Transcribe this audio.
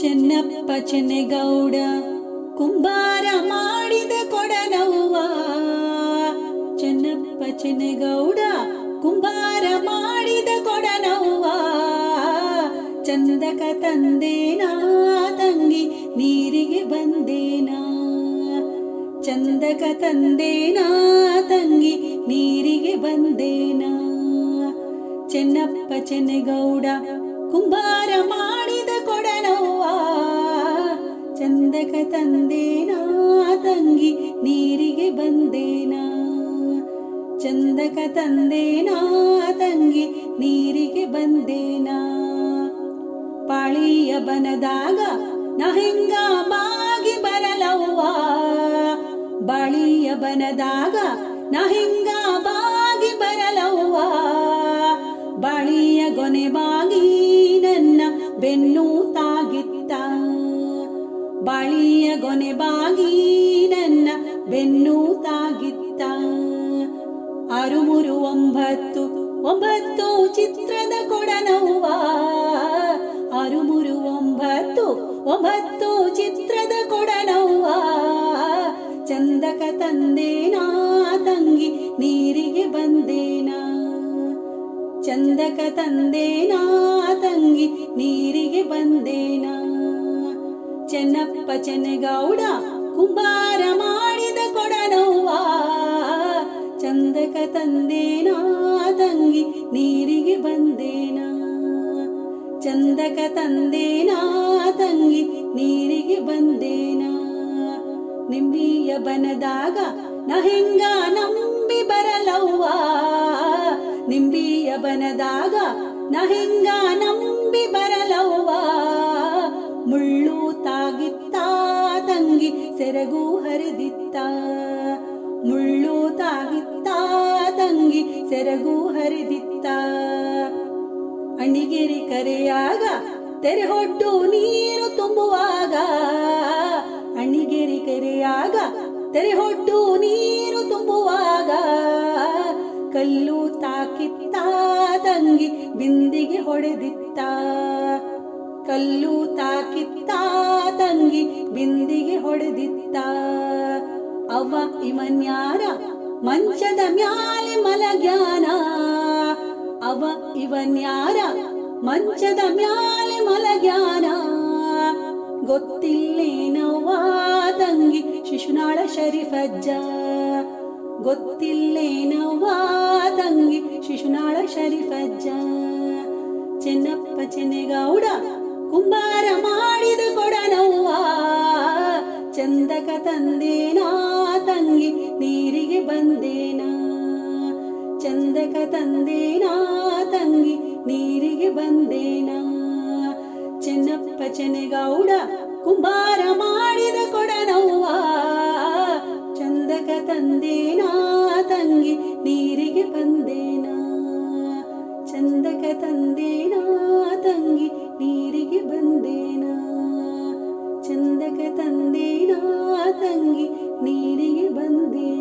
ಚೆನ್ನಪ್ಪ ಚೆನ್ನೆಗೌಡ, ಕುಂಬಾರ ಮಾಡಿದ ಕೊಡನವ್ವ. ಚೆನ್ನಪ್ಪ ಚೆನ್ನೆಗೌಡ, ಕುಂಬಾರ ಮಾಡಿದ ಕೊಡನವ್ವ. ಚಂದಕ ತಂದೇನಾ, ತಂಗಿ ನೀರಿಗೆ ಬಂದೇನಾ. ಚಂದಕ ತಂದೇನಾ, ತಂಗಿ ನೀರಿಗೆ ಬಂದೇನಾ. ಚೆನ್ನಪ್ಪ ಚೆನ್ನೆಗೌಡ, ಕುಂಬಾರ ಮಾಡಿದ ಚಂದಕ ತಂದೇನಾ ತಂಗಿ ನೀರಿಗೆ ಬಂದೇನಾ? ಪಾಳಿಯ ಬನದಾಗ ನಹಿಂಗ ಹೆಂಗ ಬಾಗಿ ಬರಲವ್ವ? ಬಾಳಿಯ ಬನದಾಗ ನಹಿಂಗ ಹೆಂಗ ಬಾಗಿ ಬರಲವ್ವ? ಬಾಳಿಯ ಗೊನೆ ಬಾಗಿ ನನ್ನ ಬೆನ್ನು ತಾಗಿತ್ತ? ಬಾಳಿಯ ಗೊನೆ ಬಾಗಿ ಆರು ಮೂರು ಒಂಬತ್ತು ಒಂಬತ್ತು ಚಿತ್ರದ ಕೊಡನವ್ವ. ಆರು ಮೂರು ಒಂಬತ್ತು ಒಂಬತ್ತು ಚಿತ್ರದ ಕೊಡನವ್ವ. ಚಂದಕ ತಂದೇನಾ ತಂಗಿ, ನೀರಿಗೆ ಬಂದೇನಾ. ಚಂದಕ ತಂದೇನಾ ತಂಗಿ, ನೀರಿಗೆ ಬಂದೇನಾ. ಚೆನ್ನಪ್ಪ, ಚೆನ್ನಗೌಡ, ಕುಂಬಾರ ಮಾಡಿದ ಕೊಡನವ್ವ. ಚಂದಕ ತಂದೇನಾ? ತಂಗಿ ನೀರಿಗೆ ಬಂದೇನಾ? ಚಂದಕ ತಂದೇನಾ? ತಂಗಿ ನೀರಿಗೆ ಬಂದೇನಾ? ನಿಂಬಿಯ ಬನದಾಗ ನಹೆಂಗ ಹೆಂಗ ನಂಬಿ ಬರಲವ್ವ? ನಿಂಬಿಯ ಬನದಾಗ ನಹೆಂಗ ಹೆಂಗ ನಂಬಿ ಬರಲವ್ವ? ಮುಳ್ಳು ತಾಗಿತ್ತ ತಂಗಿ ಸೆರಗು ಹರಿದಿತ್ತ? ಮುಳ್ಳು ತಾಗಿತ್ತ ತಂಗಿ ಸೆರಗು ಹರಿದಿತ್ತ. ಅಣಿಗೆರಿ ಕರೆಯಾಗ ತೆರೆ ಹೊಟ್ಟು ನೀರು ತುಂಬುವಾಗ. ಅಣಿಗೆರಿ ಕರೆಯಾಗ ತೆರೆ ಹೊಟ್ಟು ನೀರು ತುಂಬುವಾಗ. ಕಲ್ಲು ತಾಕಿತ್ತ ತಂಗಿ ಬಿಂದಿಗೆ ಹೊಡೆದಿತ್ತ. ಕಲ್ಲು ತಾಕಿತ್ತ ತಂಗಿ ಬಿಂದಿಗೆ ಹೊಡೆದಿತ್ತ. ಅವ ಇವನ್ಯಾರ ಮಂಚದ ಮ್ಯಾಲೆ ಮಲಗ್ಯಾನ? ಅವ ಇವನ್ಯಾರ ಮಂಚದ ಮ್ಯಾಲೆ ಮಲಗ್ಯಾನ? ಗೊತ್ತಿಲ್ಲೇನವ್ವ ತಂಗಿ, ಶಿಶುನಾಳ ಶರೀಫಜ್ಜ ಗೊತ್ತಿಲ್ಲೇನವ್ವ ತಂಗಿ, ಶಿಶುನಾಳ ಶರೀಫಜ್ಜ ಚೆನ್ನಪ್ಪ ಚೆನ್ನಗೌಡ, ಕುಂಬಾರ ಮಾಡಿದ ಕೊಡನವ್ವ. ಚಂದಕ ತಂಗಿ ನೀರಿಗೆ ಬಂದೇನಾ? ಚಂದಕ ತಂದೇನಾ? ತಂಗಿ ನೀರಿಗೆ ಬಂದೇನಾ? ಚೆನ್ನಪ್ಪ ಚೆನ್ನಗೌಡ ಕುಂಬಾರ ಮಾಡಿದ ಕೊಡನವ್ವ. ಚಂದಕ ತಂದೇನಾ? ತಂಗಿ ನೀರಿಗೆ ಬಂದೇನಾ? ಚಂದಕ ತಂದೇನಾ? ತಂಗಿ ನೀರಿಗೆ ಬಂದೇನಾ? ಚಂದಕ ತಂದೇನಾ? ತಂಗಿ നീരിയിൽ ബന്ധി